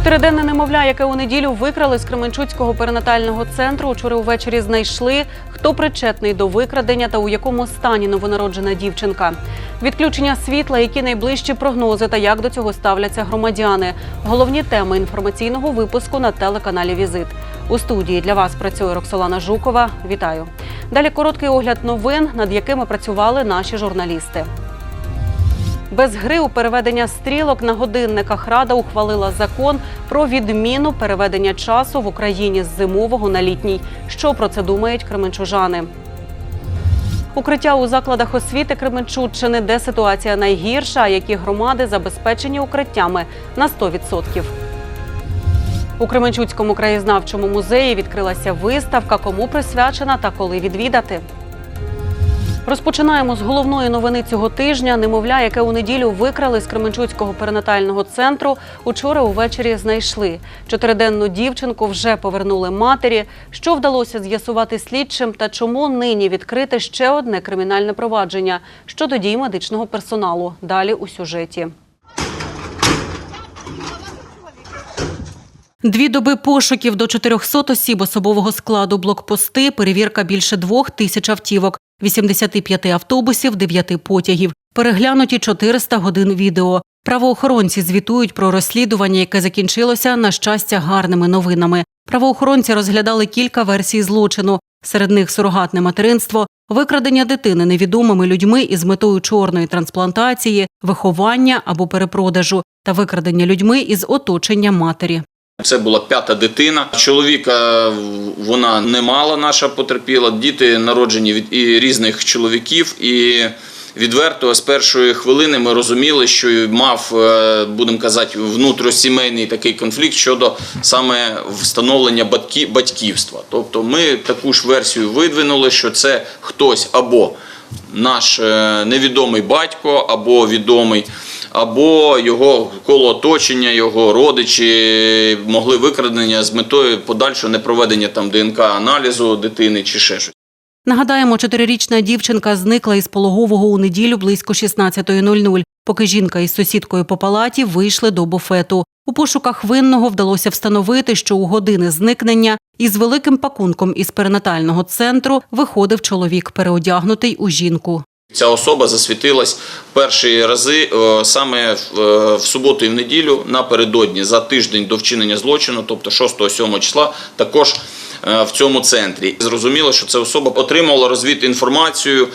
Чотириденне немовля, яке у неділю викрали з Кременчуцького перинатального центру, учора увечері знайшли, хто причетний до викрадення та у якому стані новонароджена дівчинка. Відключення світла, які найближчі прогнози та як до цього ставляться громадяни. Головні теми інформаційного випуску на телеканалі Візит. У студії для вас працює Роксолана Жукова. Вітаю. Далі короткий огляд новин, над якими працювали наші журналісти. Без гри у переведення стрілок на годинниках Рада ухвалила закон про відміну переведення часу в Україні з зимового на літній. Що про це думають кременчужани? Укриття у закладах освіти Кременчуччини, де ситуація найгірша, а які громади забезпечені укриттями на 100%. У Кременчуцькому краєзнавчому музеї відкрилася виставка, кому присвячена та коли відвідати. Розпочинаємо з головної новини цього тижня. Немовля, яке у неділю викрали з Кременчуцького перинатального центру, учора увечері знайшли. Чотириденну дівчинку вже повернули матері. Що вдалося з'ясувати слідчим та чому нині відкрите ще одне кримінальне провадження щодо дій медичного персоналу. Далі у сюжеті. Дві доби пошуків до 400 осіб особового складу блокпости, перевірка більше двох тисяч автівок, 85 автобусів, 9 потягів, переглянуті 400 годин відео. Правоохоронці звітують про розслідування, яке закінчилося на щастя гарними новинами. Правоохоронці розглядали кілька версій злочину. Серед них сурогатне материнство, викрадення дитини невідомими людьми із метою чорної трансплантації, виховання або перепродажу та викрадення людьми із оточення матері. Це була п'ята дитина. Чоловіка вона не мала, наша потерпіла. Діти народжені від і різних чоловіків. І відверто з першої хвилини ми розуміли, що мав, е, будемо казати, внутрісімейний такий конфлікт щодо саме встановлення батьківства. Тобто ми таку ж версію видвинули, що це хтось або наш е, невідомий батько, або відомий або його коло оточення, його родичі могли викрадення з метою подальшого непроведення там ДНК-аналізу дитини чи ще щось. Нагадаємо, чотирирічна дівчинка зникла із пологового у неділю близько 16.00, поки жінка із сусідкою по палаті вийшли до буфету. У пошуках винного вдалося встановити, що у години зникнення із великим пакунком із перинатального центру виходив чоловік, переодягнутий у жінку. Ця особа засвітилась перші рази е, саме в, е, суботу і в неділю напередодні за тиждень до вчинення злочину, тобто 6-7 числа, також в цьому центрі. Зрозуміло, що ця особа отримала розвід інформацію,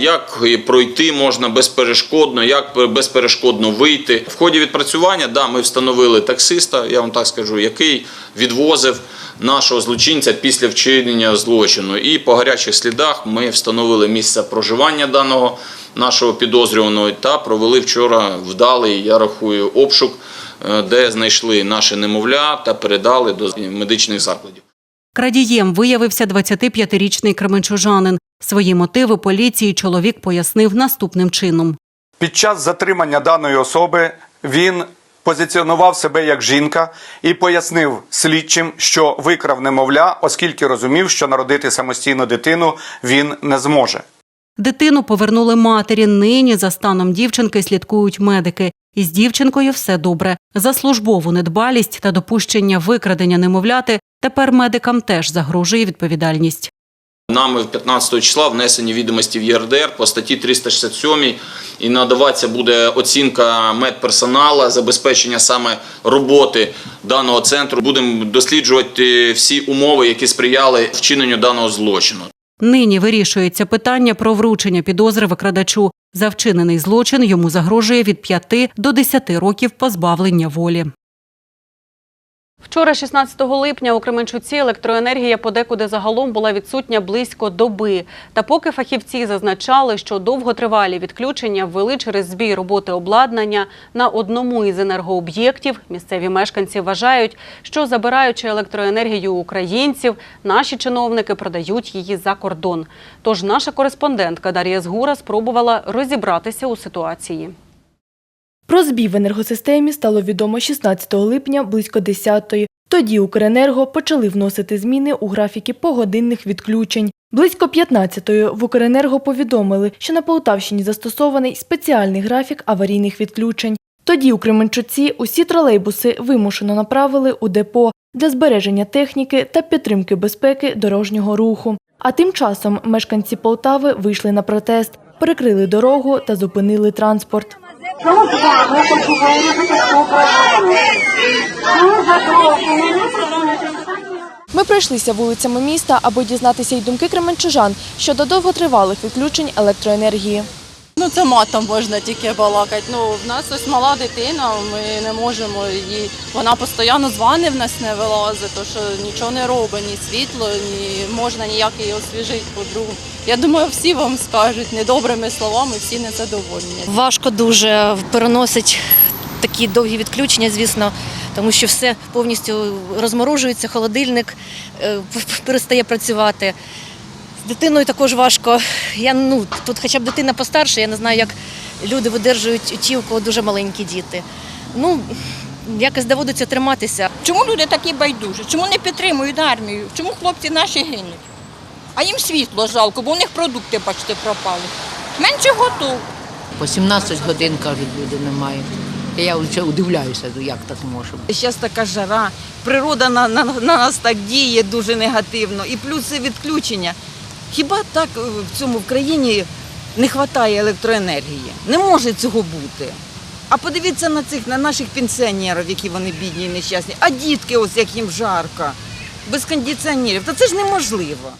як пройти можна безперешкодно, як безперешкодно вийти. В ході відпрацювання да, ми встановили таксиста, я вам так скажу, який відвозив нашого злочинця після вчинення злочину. І по гарячих слідах ми встановили місце проживання даного нашого підозрюваного та провели вчора вдалий, я рахую, обшук, е, де знайшли наше немовля та передали до медичних закладів. Крадієм виявився 25-річний кременчужанин. Свої мотиви поліції чоловік пояснив наступним чином. Під час затримання даної особи він позиціонував себе як жінка і пояснив слідчим, що викрав немовля, оскільки розумів, що народити самостійно дитину він не зможе. Дитину повернули матері. Нині за станом дівчинки слідкують медики. Із дівчинкою все добре. За службову недбалість та допущення викрадення немовляти тепер медикам теж загрожує відповідальність. Нами в 15 числа внесені відомості в ЄРДР по статті 367 і надаватися буде оцінка медперсонала, забезпечення саме роботи даного центру. Будемо досліджувати всі умови, які сприяли вчиненню даного злочину. Нині вирішується питання про вручення підозри викрадачу. За вчинений злочин йому загрожує від 5 до 10 років позбавлення волі. Вчора, 16 липня, у Кременчуці електроенергія подекуди загалом була відсутня близько доби. Та поки фахівці зазначали, що довготривалі відключення ввели через збій роботи обладнання на одному із енергооб'єктів, місцеві мешканці вважають, що забираючи електроенергію українців, наші чиновники продають її за кордон. Тож наша кореспондентка Дар'я Згура спробувала розібратися у ситуації. Про збій в енергосистемі стало відомо 16 липня близько 10-ї. Тоді Укренерго почали вносити зміни у графіки погодинних відключень. Близько 15-ї в Укренерго повідомили, що на Полтавщині застосований спеціальний графік аварійних відключень. Тоді у Кременчуці усі тролейбуси вимушено направили у депо для збереження техніки та підтримки безпеки дорожнього руху. А тим часом мешканці Полтави вийшли на протест, перекрили дорогу та зупинили транспорт. Ну, да, мы это говорили, это что проблема. Ну, запрошую. Ми пройшлися вулицями міста, аби дізнатися й думки кременчужан щодо довготривалих відключень електроенергії. Ну це матом можна тільки балакати. Ну в нас ось мала дитина, ми не можемо її. Вона постійно дзвонить, в нас не вилазить, то що нічого не робить, ні світло, ні можна ніяк її освіжити подругу. Я думаю, всі вам скажуть недобрими словами, всі незадоволені. Важко дуже переносить такі довгі відключення, звісно, тому що все повністю розморожується, холодильник е, перестає працювати. З дитиною також важко. Я ну тут, хоча б дитина постарша, я не знаю, як люди видержують ті, у кого дуже маленькі діти. Ну якось доводиться триматися. Чому люди такі байдужі? Чому не підтримують армію? Чому хлопці наші гинуть? А їм світло жалко, бо у них продукти, бачите, пропали. Менше готов. По 17 годин, кажуть, люди немає. Я вже удивляюся, ну, як так може. Зараз така жара, природа на, на, на нас так діє дуже негативно. І плюс це відключення. Хіба так е, в цьому в країні не вистачає електроенергії? Не може цього бути. А подивіться на цих на наших пенсіонерів, які вони бідні і нещасні. А дітки, ось як їм жарко, без кондиціонерів. Та це ж неможливо.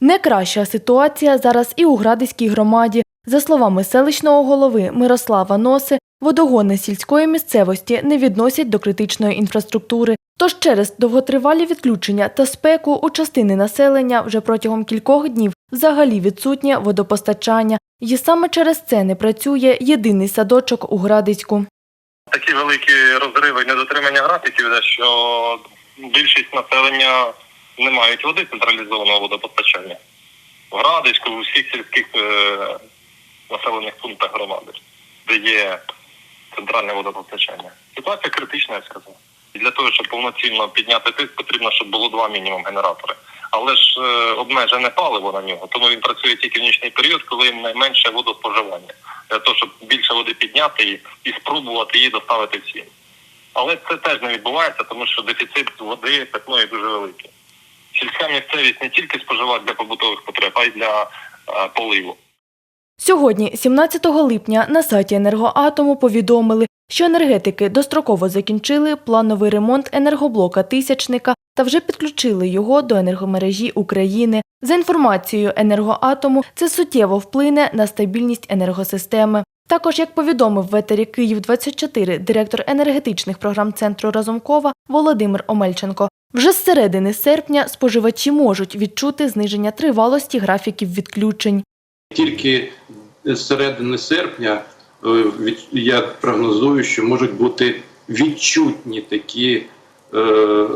Не краща ситуація зараз і у Градиській громаді. За словами селищного голови Мирослава Носи, водогони сільської місцевості не відносять до критичної інфраструктури. Тож через довготривалі відключення та спеку у частини населення вже протягом кількох днів взагалі відсутнє водопостачання. І саме через це не працює єдиний садочок у Градиську. такі великі розриви недотримання графіків, що більшість населення не мають води централізованого водопостачання. В Градиську, в усіх сільських е, населених пунктах громади, де є центральне водопостачання. Ситуація критична, я сказав. І для того, щоб повноцінно підняти тиск, потрібно, щоб було два мінімум генератори. Але ж е, обмежене паливо на нього, тому він працює тільки в нічний період, коли найменше водоспоживання, для того, щоб більше води підняти і, і спробувати її доставити всім. Але це теж не відбувається, тому що дефіцит води питної дуже великий. Сільська місцевість не тільки споживає для побутових потреб, а й для е, поливу. Сьогодні, 17 липня, на сайті енергоатому повідомили, що енергетики достроково закінчили плановий ремонт енергоблока тисячника та вже підключили його до енергомережі України. За інформацією енергоатому, це суттєво вплине на стабільність енергосистеми. Також, як повідомив в етері Київ 24 директор енергетичних програм центру Разумкова Володимир Омельченко, вже з середини серпня споживачі можуть відчути зниження тривалості графіків відключень. Тільки з середини серпня е, я прогнозую, що можуть бути відчутні такі е,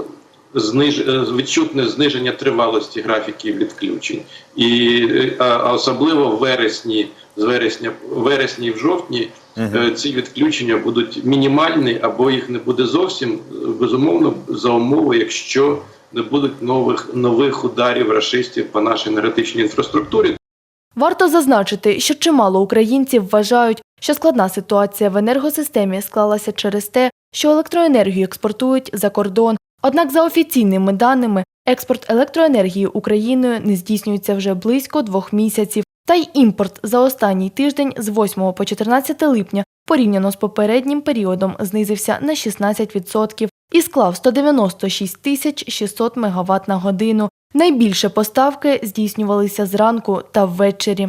зниж, е, відчутне зниження тривалості графіків відключень. І е, а, особливо в вересні, з вересня, вересні і в жовтні е, ці відключення будуть мінімальні або їх не буде зовсім безумовно за умови, якщо не будуть нових нових ударів рашистів по нашій енергетичній інфраструктурі. Варто зазначити, що чимало українців вважають, що складна ситуація в енергосистемі склалася через те, що електроенергію експортують за кордон. Однак, за офіційними даними, експорт електроенергії Україною не здійснюється вже близько двох місяців. Та й імпорт за останній тиждень з 8 по 14 липня порівняно з попереднім періодом знизився на 16% і склав 196 тисяч 600 МВт на годину. Найбільше поставки здійснювалися зранку та ввечері.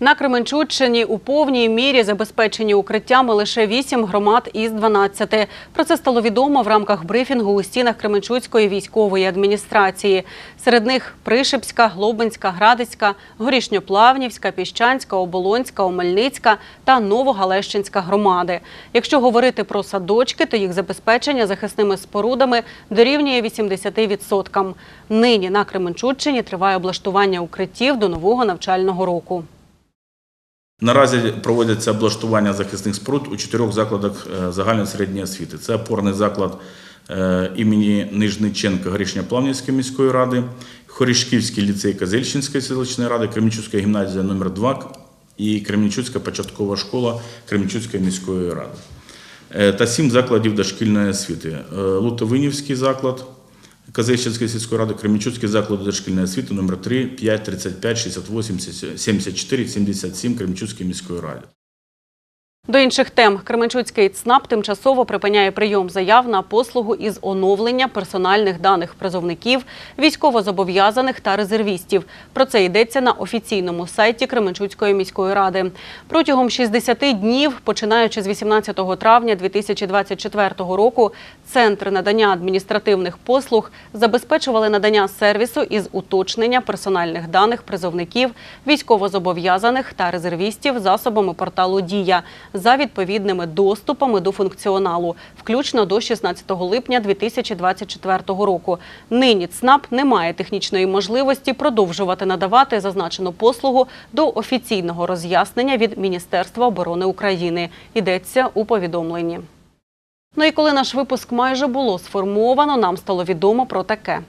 На Кременчуччині у повній мірі забезпечені укриттями лише 8 громад із 12. Про це стало відомо в рамках брифінгу у стінах Кременчуцької військової адміністрації. Серед них Пришипська, Глобинська, Градицька, Горішньоплавнівська, Піщанська, Оболонська, Омельницька та Новогалещинська громади. Якщо говорити про садочки, то їх забезпечення захисними спорудами дорівнює 80%. Нині на Кременчуччині триває облаштування укриттів до нового навчального року. Наразі проводяться облаштування захисних споруд у чотирьох закладах е, загальної середньої освіти. Це опорний заклад е, імені Нижниченка Горішньоплавнівської міської ради, Хорішківський ліцей Казельщинської селищної ради, Кремічуська гімназія номер 2 і Кременчуцька початкова школа Кременчуцької міської ради. Е, Та сім закладів дошкільної освіти. Лутовинівський заклад Казищенської сільської ради, Кременчуцький заклад дошкільної освіти номер 3, 5, 35, 68, 74, 77 Кременчуцької міської ради. До інших тем Кременчуцький ЦНАП тимчасово припиняє прийом заяв на послугу із оновлення персональних даних призовників, військовозобов'язаних та резервістів. Про це йдеться на офіційному сайті Кременчуцької міської ради. Протягом 60 днів, починаючи з 18 травня 2024 року, центри надання адміністративних послуг забезпечували надання сервісу із уточнення персональних даних призовників, військовозобов'язаних та резервістів засобами порталу Дія за відповідними доступами до функціоналу, включно до 16 липня 2024 року. Нині ЦНАП не має технічної можливості продовжувати надавати зазначену послугу до офіційного роз'яснення від Міністерства оборони України. Йдеться у повідомленні. Ну і коли наш випуск майже було сформовано, нам стало відомо про таке.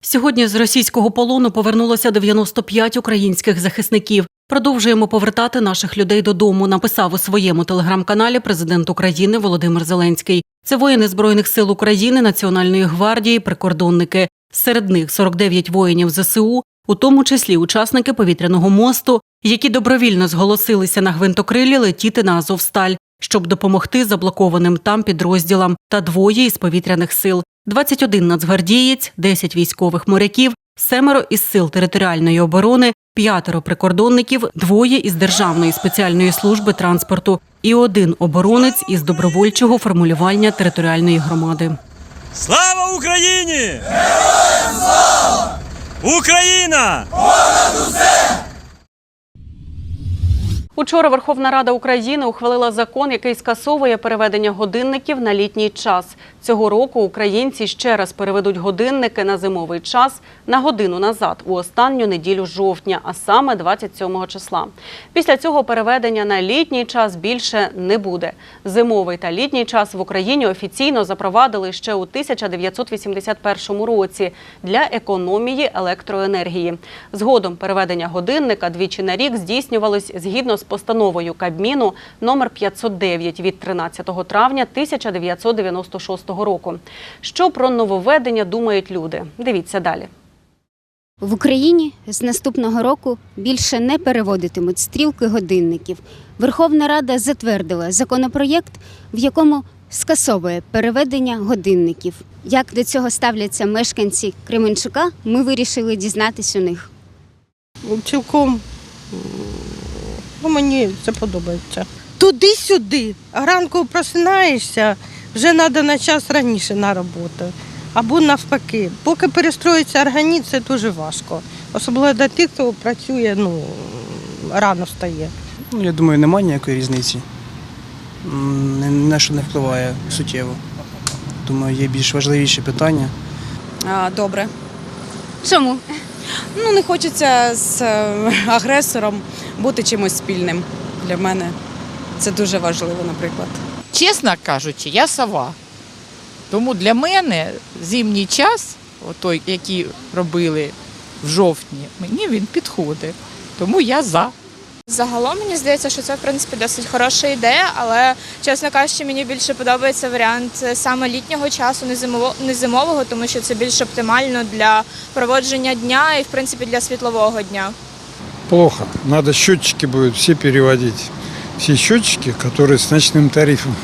Сьогодні з російського полону повернулося 95 українських захисників. Продовжуємо повертати наших людей додому. Написав у своєму телеграм-каналі президент України Володимир Зеленський. Це воїни збройних сил України, Національної гвардії, прикордонники. Серед них 49 воїнів ЗСУ, у тому числі учасники повітряного мосту, які добровільно зголосилися на гвинтокрилі летіти на Азовсталь, щоб допомогти заблокованим там підрозділам, та двоє із повітряних сил. 21 нацгвардієць, 10 військових моряків, семеро із сил територіальної оборони, п'ятеро прикордонників, двоє із Державної спеціальної служби транспорту і один оборонець із добровольчого формулювання територіальної громади. Слава Україні! Героям слава! Україна! Учора Верховна Рада України ухвалила закон, який скасовує переведення годинників на літній час. Цього року українці ще раз переведуть годинники на зимовий час на годину назад у останню неділю жовтня, а саме 27 числа. Після цього переведення на літній час більше не буде. Зимовий та літній час в Україні офіційно запровадили ще у 1981 році для економії електроенергії. Згодом переведення годинника двічі на рік здійснювалось згідно з постановою Кабміну номер 509 від 13 травня 1996 року. Що про нововведення думають люди? Дивіться далі. В Україні з наступного року більше не переводитимуть стрілки годинників. Верховна Рада затвердила законопроєкт, в якому скасовує переведення годинників. Як до цього ставляться мешканці Кременчука, ми вирішили дізнатись у них. Цілком ну, мені це подобається. Туди-сюди. Ранку просинаєшся, вже треба на час раніше на роботу. Або навпаки. Поки перестроїться організм, це дуже важко. Особливо для тих, хто працює, ну, рано встає. Ну, я думаю, немає ніякої різниці. М, Ні на що не впливає суттєво. Думаю, є більш важливіші питання. А, Добре. Чому? Ну, не хочеться з е, агресором бути чимось спільним для мене. Це дуже важливо, наприклад. Чесно кажучи, я сова. Тому для мене зимній час, той, який робили в жовтні, мені він підходить. Тому я за. Загалом мені здається, що це в принципі досить хороша ідея, але чесно кажучи, мені більше подобається варіант саме літнього часу, не зимового, не зимового, тому що це більш оптимально для проводження дня і в принципі для світлового дня. Плохо. Надо счетчики будут все переводить. Все счетчики, которые с ночным тарифом,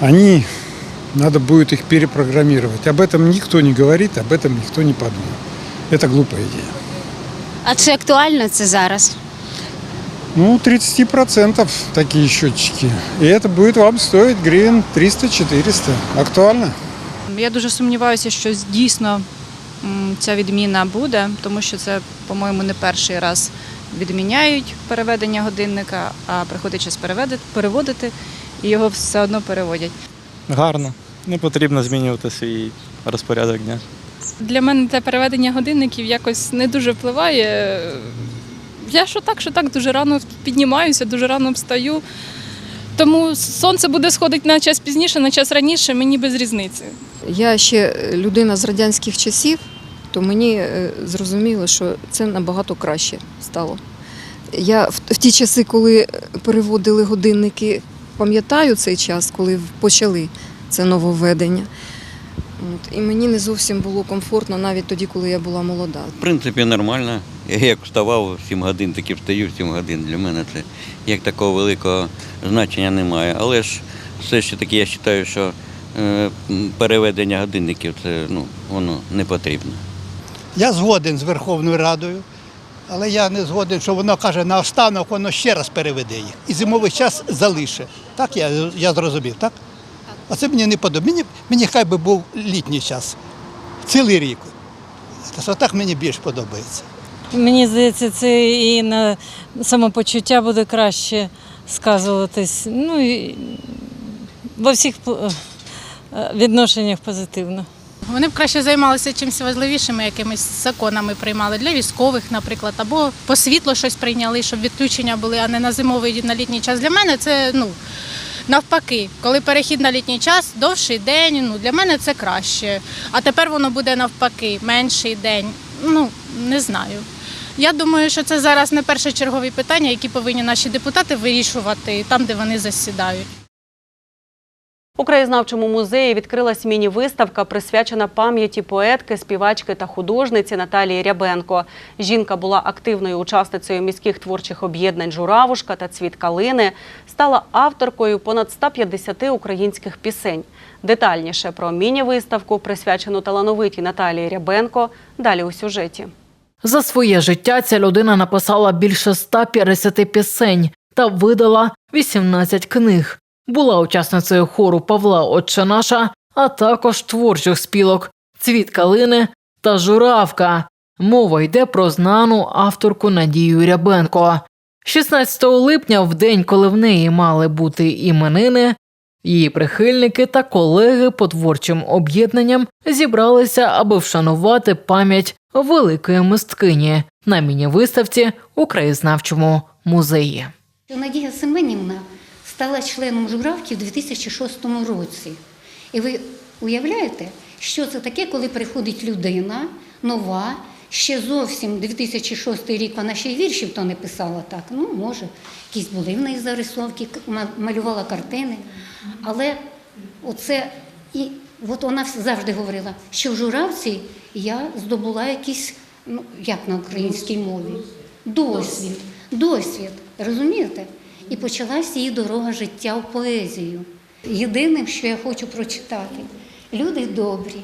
они, надо будет их перепрограммировать. Об этом никто не говорит, об этом никто не подумал. Это глупая идея. А чи актуально це зараз? Ну, 30% такие счетчики. И это будет вам стоить гривен 300-400. Актуально? Я дуже сумніваюся, що дійсно ця відміна буде, тому що це, по-моєму, не перший раз відміняють переведення годинника, а приходить час переводити, і його все одно переводять. Гарно. Не потрібно змінювати свій розпорядок дня. Для мене те переведення годинників якось не дуже впливає. Я що так, що так, дуже рано піднімаюся, дуже рано встаю. Тому сонце буде сходити на час пізніше, на час раніше, мені без різниці. Я ще людина з радянських часів, то мені е, зрозуміло, що це набагато краще стало. Я в ті часи, коли переводили годинники, пам'ятаю цей час, коли почали це нововведення. От, і мені не зовсім було комфортно навіть тоді, коли я була молода. В принципі, нормально. Я як вставав 7 годин, так і встаю 7 годин. Для мене це як такого великого значення немає. Але ж все ж таки я вважаю, що е, переведення годинників це ну, воно не потрібно. Я згоден з Верховною Радою, але я не згоден, що воно каже, наостанок воно ще раз переведе їх. І зимовий час залише. Так я, я зрозумів, так? А це мені не подобається. Мені, мені хай би був літній час, цілий рік. Це так мені більш подобається. Мені здається, це і на самопочуття буде краще сказуватись. Ну і во всіх е, відношеннях позитивно. Вони б краще займалися чимось важливішими, якимись законами приймали для військових, наприклад, або по світло щось прийняли, щоб відключення були, а не на зимовий на літній час. Для мене це ну навпаки, коли перехід на літній час, довший день. Ну для мене це краще. А тепер воно буде навпаки, менший день. Ну не знаю. Я думаю, що це зараз не першочергові питання, які повинні наші депутати вирішувати там, де вони засідають. У краєзнавчому музеї відкрилась міні-виставка, присвячена пам'яті поетки, співачки та художниці Наталії Рябенко. Жінка була активною учасницею міських творчих об'єднань Журавушка та Цвіт калини. Стала авторкою понад 150 українських пісень. Детальніше про міні-виставку, присвячену талановитій Наталії Рябенко, далі у сюжеті. За своє життя ця людина написала більше 150 пісень та видала 18 книг. Була учасницею хору Павла Отче наша, а також творчих спілок Цвіт калини та Журавка. Мова йде про знану авторку Надію Рябенко. 16 липня, в день, коли в неї мали бути іменини, її прихильники та колеги по творчим об'єднанням зібралися, аби вшанувати пам'ять великої мисткині на міні-виставці у краєзнавчому музеї. Надія Семенівна стала членом журавки в 2006 році. І ви уявляєте, що це таке, коли приходить людина нова, ще зовсім 2006 рік вона ще й віршів то не писала так. Ну, може, якісь були в неї зарисовки, малювала картини. Але оце і от вона завжди говорила, що в журавці я здобула якийсь, ну як на українській мові, досвід, досвід, розумієте? І почалась її дорога життя в поезію. Єдиним, що я хочу прочитати, люди добрі,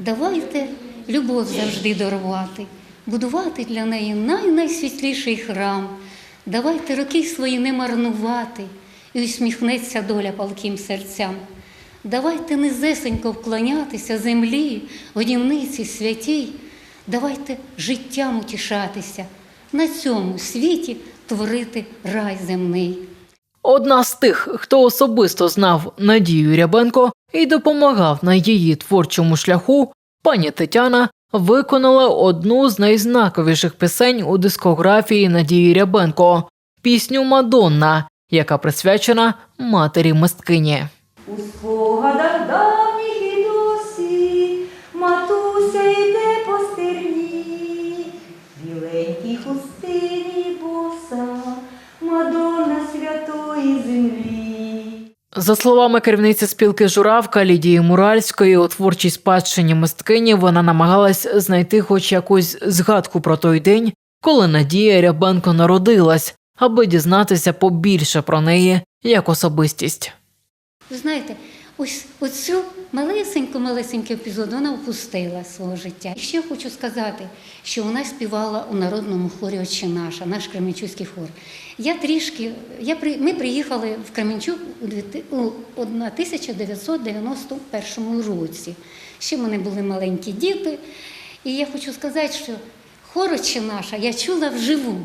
давайте любов завжди дарувати, будувати для неї най-найсвітліший храм. Давайте роки свої не марнувати, і усміхнеться доля палким серцям. Давайте низесенько вклонятися землі, годівниці святій. Давайте життям утішатися, на цьому світі творити рай земний. Одна з тих, хто особисто знав Надію Рябенко і допомагав на її творчому шляху, пані Тетяна виконала одну з найзнаковіших пісень у дискографії Надії Рябенко пісню Мадонна, яка присвячена матері мисткині. У спогадах За словами керівниці спілки Журавка Лідії Муральської, у творчій спадщині мисткині вона намагалась знайти хоч якусь згадку про той день, коли Надія Рябенко народилась, аби дізнатися побільше про неї як особистість. Ви знаєте, ось оцю малесеньку-малесенький епізод вона опустила свого життя. І ще хочу сказати, що вона співала у народному хорі «Отче наша, наш Кременчуцький хор. Я трішки, я, ми приїхали в Кременчук у 1991 році. Ще в мене були маленькі діти. І я хочу сказати, що хор «Отче наша я чула вживу.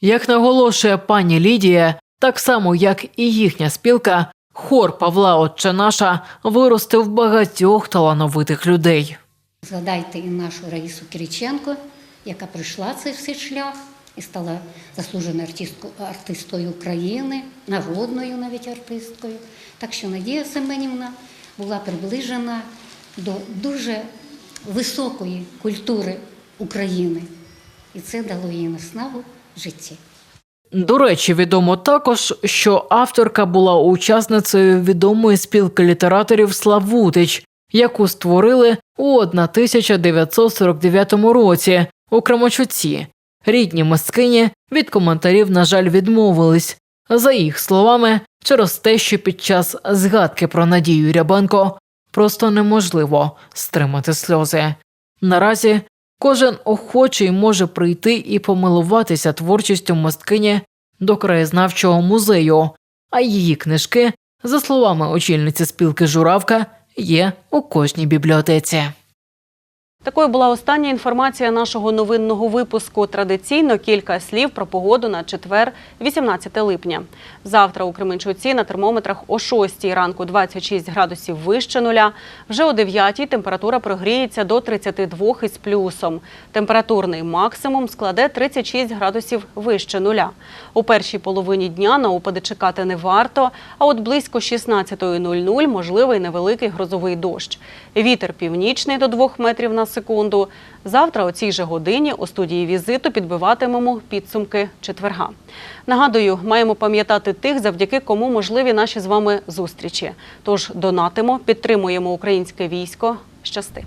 Як наголошує пані Лідія, так само як і їхня спілка, хор Павла Отче наша виростив багатьох талановитих людей. Згадайте і нашу Раїсу Кириченко, яка пройшла цей всей шлях і стала заслуженою артисткою- артисткою України, народною навіть артисткою. Так що Надія Семенівна була приближена до дуже високої культури України. І це дало їй наснагу в житті. До речі, відомо також, що авторка була учасницею відомої спілки літераторів Славутич, яку створили у 1949 році у Крамачуці. Рідні мисткині від коментарів, на жаль, відмовились. За їх словами, через те, що під час згадки про Надію Рябенко просто неможливо стримати сльози. Наразі кожен охочий може прийти і помилуватися творчістю мисткині до краєзнавчого музею, а її книжки, за словами очільниці спілки Журавка, є у кожній бібліотеці. Такою була остання інформація нашого новинного випуску. Традиційно кілька слів про погоду на четвер, 18 липня. Завтра у Кременчуці на термометрах о 6 ранку 26 градусів вище нуля. Вже о 9 температура прогріється до 32 із плюсом. Температурний максимум складе 36 градусів вище нуля. У першій половині дня на опади чекати не варто, а от близько 16.00 можливий невеликий грозовий дощ. Вітер північний до 2 метрів на секунду. Завтра о цій же годині у студії візиту підбиватимемо підсумки четверга. Нагадую, маємо пам'ятати тих, завдяки кому можливі наші з вами зустрічі. Тож донатимо, підтримуємо українське військо. Щасти!